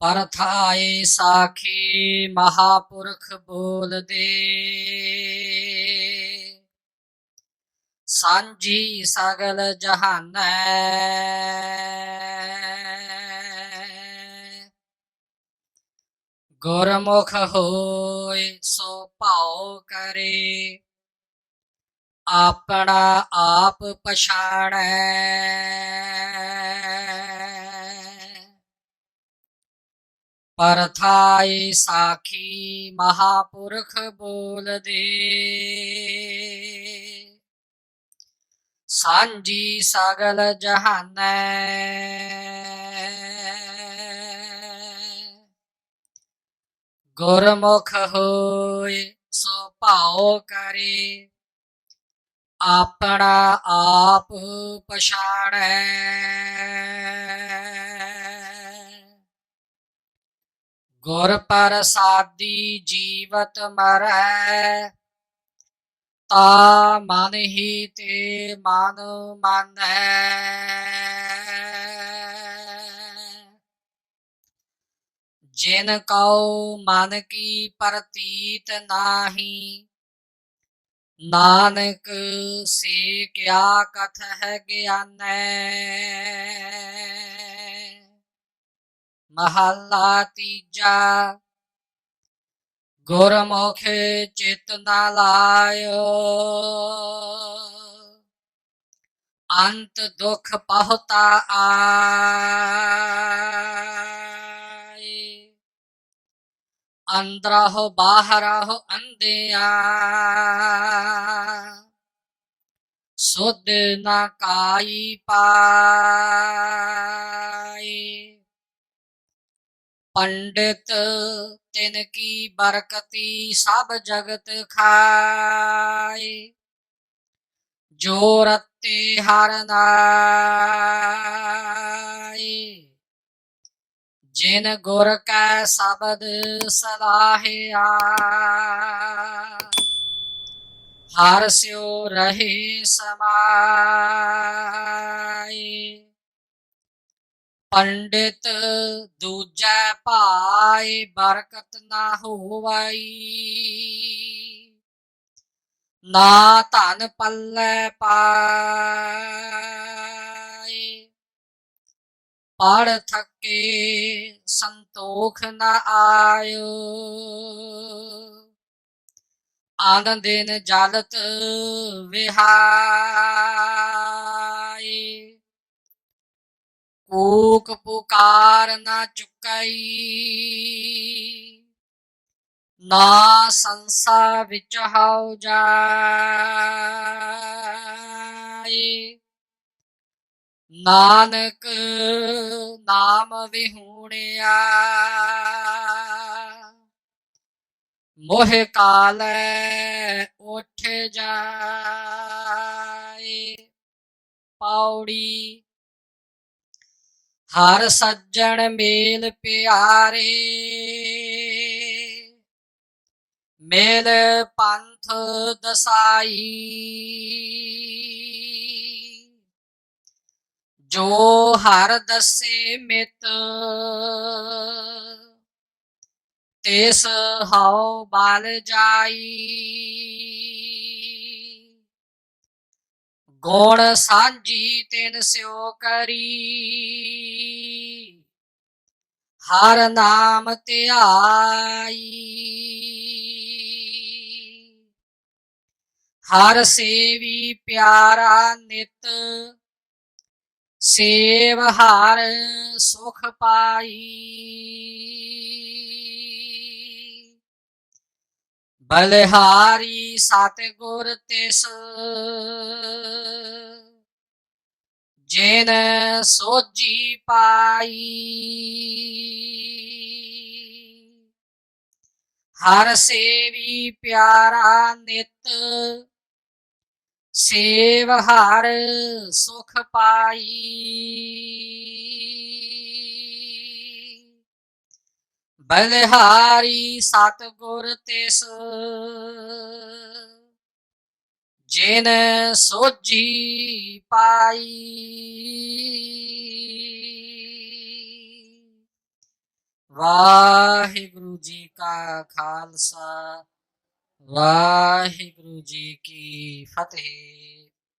ਪਰਥਾਏ ਸਾਖੀ ਮਹਾਪੁਰਖ ਬੋਲਦੇ ਸਾਂਝੀ ਸਗਲ ਜਹਾਨੈ। ਗੁਰਮੁਖ ਹੋਏ ਸੋ ਭਾਉ ਕਰੇ। ਆਪਣਾ ਆਪ ਪਛਾਣੈ। ਪਰਥਾਈ ਸਾਖੀ ਮਹਾਪੁਰਖ ਬੋਲਦੇ ਸਾਂਝੀ ਸਗਲ ਜਹਾਨੈ। ਗੁਰਮੁਖ ਹੋਏ ਸੋ ਭਾਉ ਕਰੇ। ਆਪਣਾ ਆਪ ਪਛਾਣੈ। ਗੁਰ ਪ੍ਰਸਾਦੀ ਜੀਵਤ ਮਰੈ, ਤਾ ਮਨ ਹੀ ਤੇ ਮਨ ਮੰਨੈ। ਜਿਨ ਕਉ ਮਨ ਕੀ ਪ੍ਰਤੀਤ ਨਾਹੀ, ਨਾਨਕ ਸੇ ਕਿਆ ਕਥ ਹੈ ਗਿਆਨੈ। ਮਹੱਲਾ ਤੀਜਾ। ਗੁਰਮੁਖ ਚਿਤ ਨਾ ਲਾਇਓ। ਅੰਤ ਦੁਖ ਪਹੁਤਾ ਆਏ। ਅੰਦਰਹੁ ਬਾਹਰਹੁ ਅੰਧਿਆ। ਸੁਧ ਨਾ ਕਾਈ ਪਾਈ ਪੰਡਿਤ ਤਿਨ ਕੀ ਬਰਕਤੀ ਸਭ ਜਗਤ ਖਾਏ। ਜੋ ਰਤੇ ਹਰ ਨਾਈ ਜਿਨ ਗੁਰ ਕੈ ਸ਼ਬਦ ਸਲਾਹਿਆ ਹਰ ਸਿਓ ਰਹੇ ਸਮਾਈ ਪੰਡਿਤ ਦੂਜੈ ਭਾਈ ਬਰਕਤ ਨਾ ਹੋਵਈ। ਨਾ ਧਨ ਪੱਲੇ ਪਾਈ ਪੜ ਥਕੇ ਸੰਤੋਖ ਨਾ ਆਇਓ। ਆਨੰਦ ਦਿਨ ਜਲਤ ਵਿਹਾਰ। ਕੂਕ ਪੁਕਾਰ ਨਾ ਚੁਕਈ। ਨਾ ਸੰਸਾ ਵਿੱਚ ਹਉ ਜਾਏ। ਨਾਨਕ ਨਾਮ ਵਿਹੂਣਿਆ। ਮੋਹ ਕਾਲੈ ਉੱਠ ਜਾਏ। ਪੌੜੀ ਹਰ ਸੱਜਣ ਮੇਲ ਪਿਆਰੇ। ਮੇਲ ਪੰਥ ਦਸਾਈ। ਜੋ ਹਰ ਦਸੇ ਮਿਤ, ਤੇਸ ਹਉ ਬਲ ਜਾਈ। ਗੁਣ ਸਾਂਝੀ ਤਿਨ ਸਿਓ ਕਰੀ। ਹਰ ਨਾਮ ਧਿਆਈ। ਹਰ ਸੇਵੀ ਪਿਆਰਾ ਨਿਤ। ਸੇਵ ਹਰ ਸੁਖ ਪਾਈ। ਬਲਿਹਾਰੀ ਸਤਿਗੁਰ ਤਿਸ। ਜੇਨ ਸੋਜੀ ਪਾਈ ਹਰ ਸੇਵੀ ਪਿਆਰਾ ਨਿਤ। ਸੇਵ ਹਰ ਸੁਖ ਪਾਈ। ਬਲਿਹਾਰੀ ਸਤਿਗੁਰ ਤਿਸ। ਜਿਨ ਸੋਜੀ ਪਾਈ। ਵਾਹਿਗੁਰੂ ਜੀ ਕਾ ਖਾਲਸਾ ਵਾਹਿਗੁਰੂ ਜੀ ਕੀ ਫਤਿਹ।